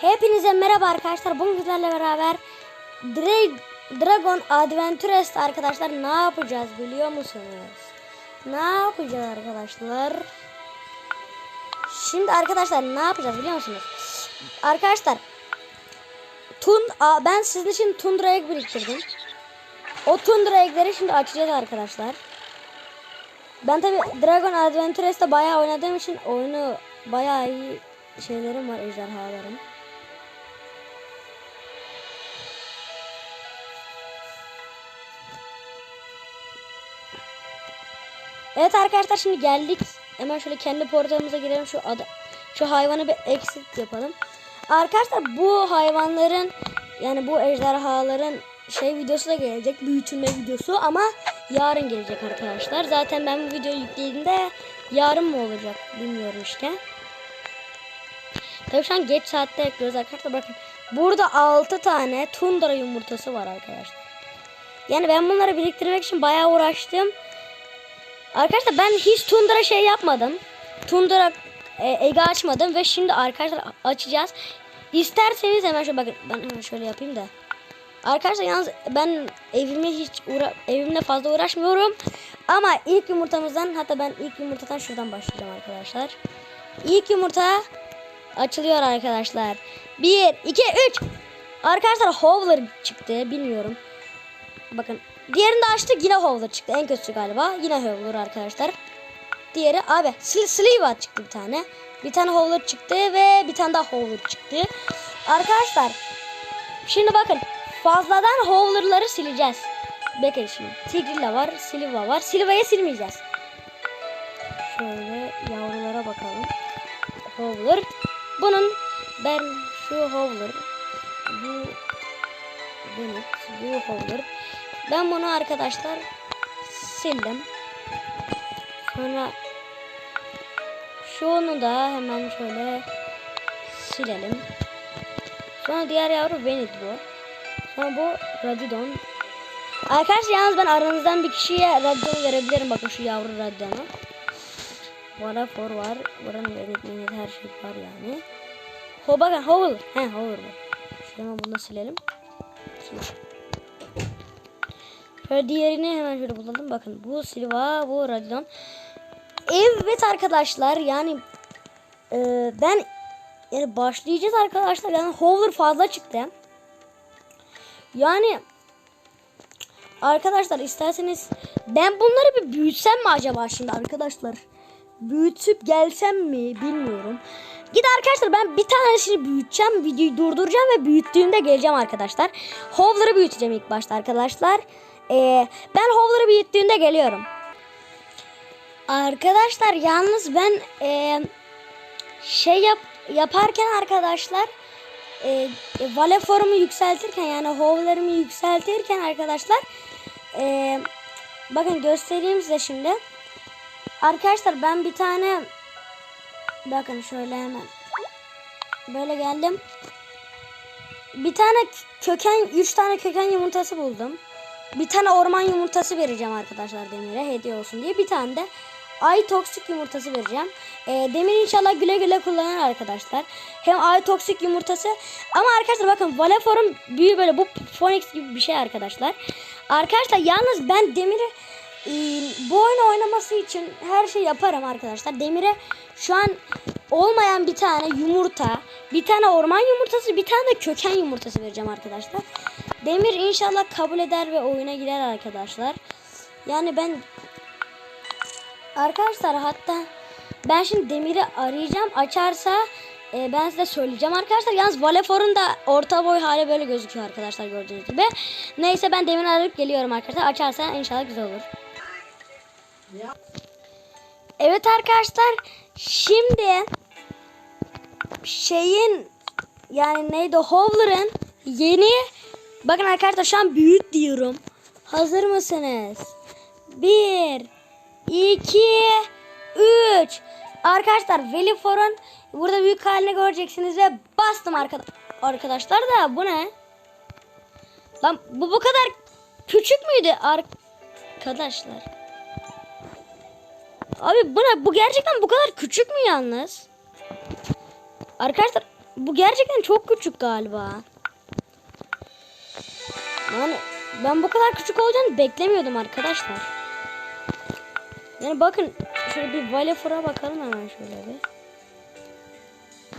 Hepinize merhaba arkadaşlar. Bugün sizlerle beraber Dra- Dragon Adventures arkadaşlar ne yapacağız biliyor musunuz? Ne yapacağız arkadaşlar? Şimdi arkadaşlar ne yapacağız biliyor musunuz? Arkadaşlar Tun ben sizin için Tundra Egg biriktirdim. O Tundra Egg'leri şimdi açacağız arkadaşlar. Ben tabi Dragon Adventures'te bayağı oynadığım için oyunu bayağı iyi şeylerim var ejderhalarım. Evet arkadaşlar şimdi geldik. Hemen şöyle kendi portalımıza girelim. Şu ada, şu hayvanı bir exit yapalım. Arkadaşlar bu hayvanların yani bu ejderhaların şey videosu da gelecek. Büyütülme videosu ama yarın gelecek arkadaşlar. Zaten ben bu videoyu yüklediğimde yarın mı olacak bilmiyorum işte. Tabii şu an geç saatte yapıyoruz arkadaşlar. Bakın burada 6 tane tundra yumurtası var arkadaşlar. Yani ben bunları biriktirmek için bayağı uğraştım. Arkadaşlar ben hiç tundra şey yapmadım. Tundra e, ege açmadım ve şimdi arkadaşlar açacağız. İsterseniz hemen şöyle bakın ben hemen şöyle yapayım da. Arkadaşlar yalnız ben evime hiç uğra evimle fazla uğraşmıyorum. Ama ilk yumurtamızdan hatta ben ilk yumurtadan şuradan başlayacağım arkadaşlar. İlk yumurta açılıyor arkadaşlar. 1 2 3 Arkadaşlar Howler çıktı bilmiyorum. Bakın diğerini de açtık yine Howler çıktı. En kötüsü galiba. Yine Howler arkadaşlar. Diğeri abi Sl Sliva çıktı bir tane. Bir tane Howler çıktı ve bir tane daha Howler çıktı. Arkadaşlar şimdi bakın fazladan Howler'ları sileceğiz. Bakın şimdi. Tigrilla var, Sliva var. Sliva'yı silmeyeceğiz. Şöyle yavrulara bakalım. Howler. Bunun ben şu Howler bu bu Howler. Ben bunu arkadaşlar sildim. Sonra şunu da hemen şöyle silelim. Sonra diğer yavru Bennett bu. Sonra bu Radidon. Arkadaşlar yalnız ben aranızdan bir kişiye Radidon'u verebilirim. Bakın şu yavru Radidon'u. Varafor var. Buranın Bennett, Bennett her şey var yani. Ho bakın Howl. He Howl bu. Hemen bunu da silelim. Sil. Şöyle diğerini hemen şöyle bulalım. Bakın bu Silva, bu Radidon. Evet arkadaşlar yani e, ben yani başlayacağız arkadaşlar. Yani hover fazla çıktı. Yani arkadaşlar isterseniz ben bunları bir büyütsem mi acaba şimdi arkadaşlar? Büyütüp gelsem mi bilmiyorum. Git arkadaşlar ben bir tanesini büyüteceğim. Videoyu durduracağım ve büyüttüğümde geleceğim arkadaşlar. Hover'ı büyüteceğim ilk başta arkadaşlar. Ee, ben Hover'ı büyüttüğümde geliyorum. Arkadaşlar yalnız ben e, şey yap yaparken arkadaşlar e, e, Valefor'umu yükseltirken yani Hover'ımı yükseltirken arkadaşlar e, bakın göstereyim size şimdi. Arkadaşlar ben bir tane bakın şöyle hemen böyle geldim. Bir tane köken, üç tane köken yumurtası buldum. Bir tane orman yumurtası vereceğim arkadaşlar Demir'e hediye olsun diye. Bir tane de ay toksik yumurtası vereceğim. E, Demir inşallah güle güle kullanır arkadaşlar. Hem ay toksik yumurtası ama arkadaşlar bakın Valefor'un büyüğü böyle bu Phoenix gibi bir şey arkadaşlar. Arkadaşlar yalnız ben Demir'e e, bu oyunu oynaması için her şey yaparım arkadaşlar. Demir'e şu an olmayan bir tane yumurta, bir tane orman yumurtası, bir tane de köken yumurtası vereceğim arkadaşlar. Demir inşallah kabul eder ve oyuna girer arkadaşlar. Yani ben arkadaşlar hatta ben şimdi Demir'i arayacağım. Açarsa e, ben size söyleyeceğim arkadaşlar. Yalnız Valefor'un da orta boy hali böyle gözüküyor arkadaşlar gördüğünüz gibi. Neyse ben Demir'i arayıp geliyorum arkadaşlar. Açarsa inşallah güzel olur. Evet arkadaşlar şimdi şeyin yani neydi Howler'ın yeni bakın arkadaşlar büyüt diyorum. Hazır mısınız? 1 2 3 Arkadaşlar Velifor'un burada büyük halini göreceksiniz ve bastım arkada arkadaşlar da bu ne? Lan bu bu kadar küçük müydü arkadaşlar? Abi bu ne? Bu gerçekten bu kadar küçük mü yalnız? Arkadaşlar bu gerçekten çok küçük galiba. Yani ben bu kadar küçük olacağını beklemiyordum arkadaşlar. Yani bakın şöyle bir Valefora bakalım hemen şöyle bir.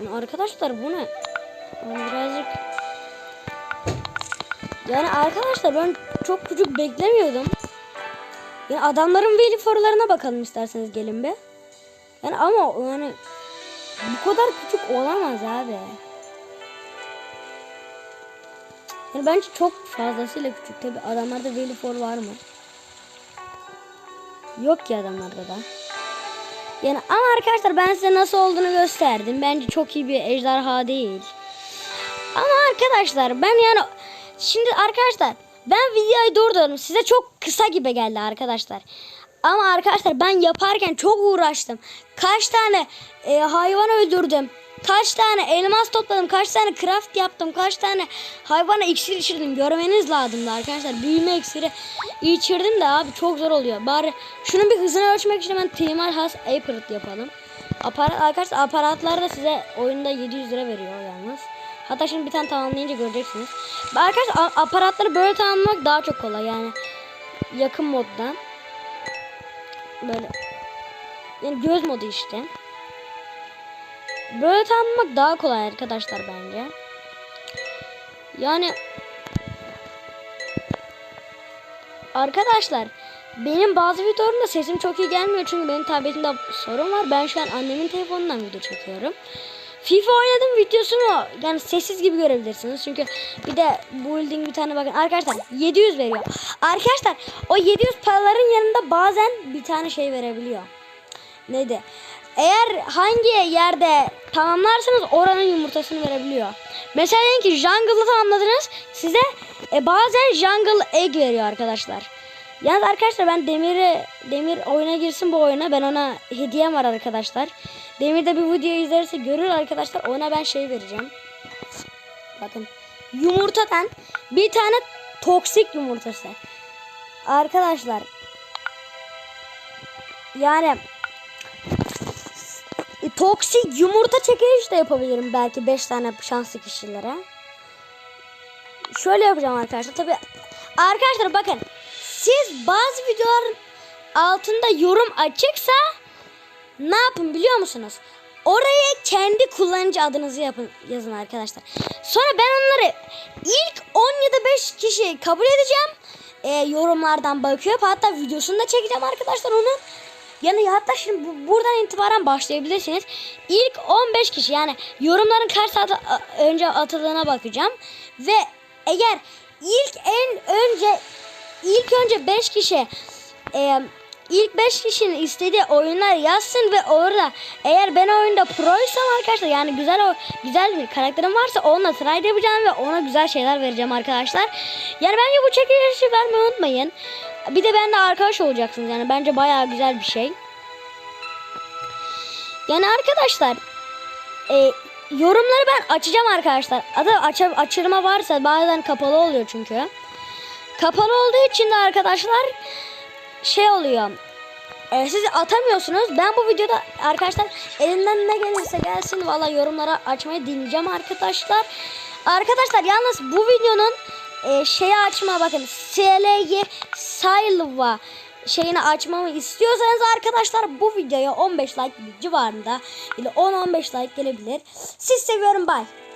Yani arkadaşlar bu ne? Yani birazcık yani arkadaşlar ben çok küçük beklemiyordum. Yani adamların Velifor'larına bakalım isterseniz gelin bir. Yani ama yani bu kadar küçük olamaz abi. Yani bence çok fazlasıyla küçük. Tabi adamlarda Velifor var mı? Yok ki adamlarda da. Yani ama arkadaşlar ben size nasıl olduğunu gösterdim. Bence çok iyi bir ejderha değil. Ama arkadaşlar ben yani şimdi arkadaşlar ben videoyu durdurdum. Size çok kısa gibi geldi arkadaşlar. Ama arkadaşlar ben yaparken çok uğraştım. Kaç tane e, hayvan öldürdüm. Kaç tane elmas topladım. Kaç tane craft yaptım. Kaç tane hayvana iksir içirdim. Görmeniz lazımdı arkadaşlar. Büyüme iksiri içirdim de abi çok zor oluyor. Bari şunun bir hızını ölçmek için hemen Timal Has Apparat yapalım. Aparat, arkadaşlar aparatlar da size oyunda 700 lira veriyor yalnız. Hatta şimdi bir tane tamamlayınca göreceksiniz. Arkadaşlar aparatları böyle tamamlamak daha çok kolay yani. Yakın moddan. Böyle. Yani göz modu işte. Böyle tamamlamak daha kolay arkadaşlar bence. Yani Arkadaşlar benim bazı videolarımda sesim çok iyi gelmiyor çünkü benim tabletimde sorun var. Ben şu an annemin telefonundan video çekiyorum. FIFA oynadım videosunu yani sessiz gibi görebilirsiniz. Çünkü bir de building bir tane bakın. Arkadaşlar 700 veriyor. Arkadaşlar o 700 paraların yanında bazen bir tane şey verebiliyor. Neydi? Eğer hangi yerde tamamlarsanız oranın yumurtasını verebiliyor. Mesela diyelim ki jungle'ı tamamladınız. Size e, bazen jungle egg veriyor arkadaşlar. Yalnız arkadaşlar ben Demir'i Demir oyuna girsin bu oyuna. Ben ona hediyem var arkadaşlar. Demir de bir video izlerse görür arkadaşlar. Ona ben şey vereceğim. Bakın. Yumurtadan bir tane toksik yumurtası. Arkadaşlar. Yani e, toksik yumurta çekiliş de yapabilirim belki 5 tane şanslı kişilere. Şöyle yapacağım arkadaşlar. Tabi arkadaşlar bakın bazı videoların altında yorum açıksa ne yapın biliyor musunuz? Oraya kendi kullanıcı adınızı yapın yazın arkadaşlar. Sonra ben onları ilk 10 ya da 5 kişi kabul edeceğim. E, yorumlardan bakıp hatta videosunu da çekeceğim arkadaşlar onun. Yani hatta şimdi bu, buradan itibaren başlayabilirsiniz. İlk 15 kişi yani yorumların kaç saat önce atıldığına bakacağım. Ve eğer ilk en önce ilk önce 5 kişi e, ilk 5 kişinin istediği oyunlar yazsın ve orada eğer ben oyunda proysam arkadaşlar yani güzel güzel bir karakterim varsa onunla try yapacağım ve ona güzel şeyler vereceğim arkadaşlar. Yani bence bu çekilişi vermeyi unutmayın. Bir de benimle arkadaş olacaksınız yani bence bayağı güzel bir şey. Yani arkadaşlar e, yorumları ben açacağım arkadaşlar. Adı aç açırma varsa bazen kapalı oluyor çünkü. Kapalı olduğu için de arkadaşlar şey oluyor. E, siz atamıyorsunuz. Ben bu videoda arkadaşlar elimden ne gelirse gelsin valla yorumlara açmayı dinleyeceğim arkadaşlar. Arkadaşlar yalnız bu videonun e, şeyi açma bakın SLG Silva şeyini açmamı istiyorsanız arkadaşlar bu videoya 15 like civarında ile 10-15 like gelebilir. Siz seviyorum bye.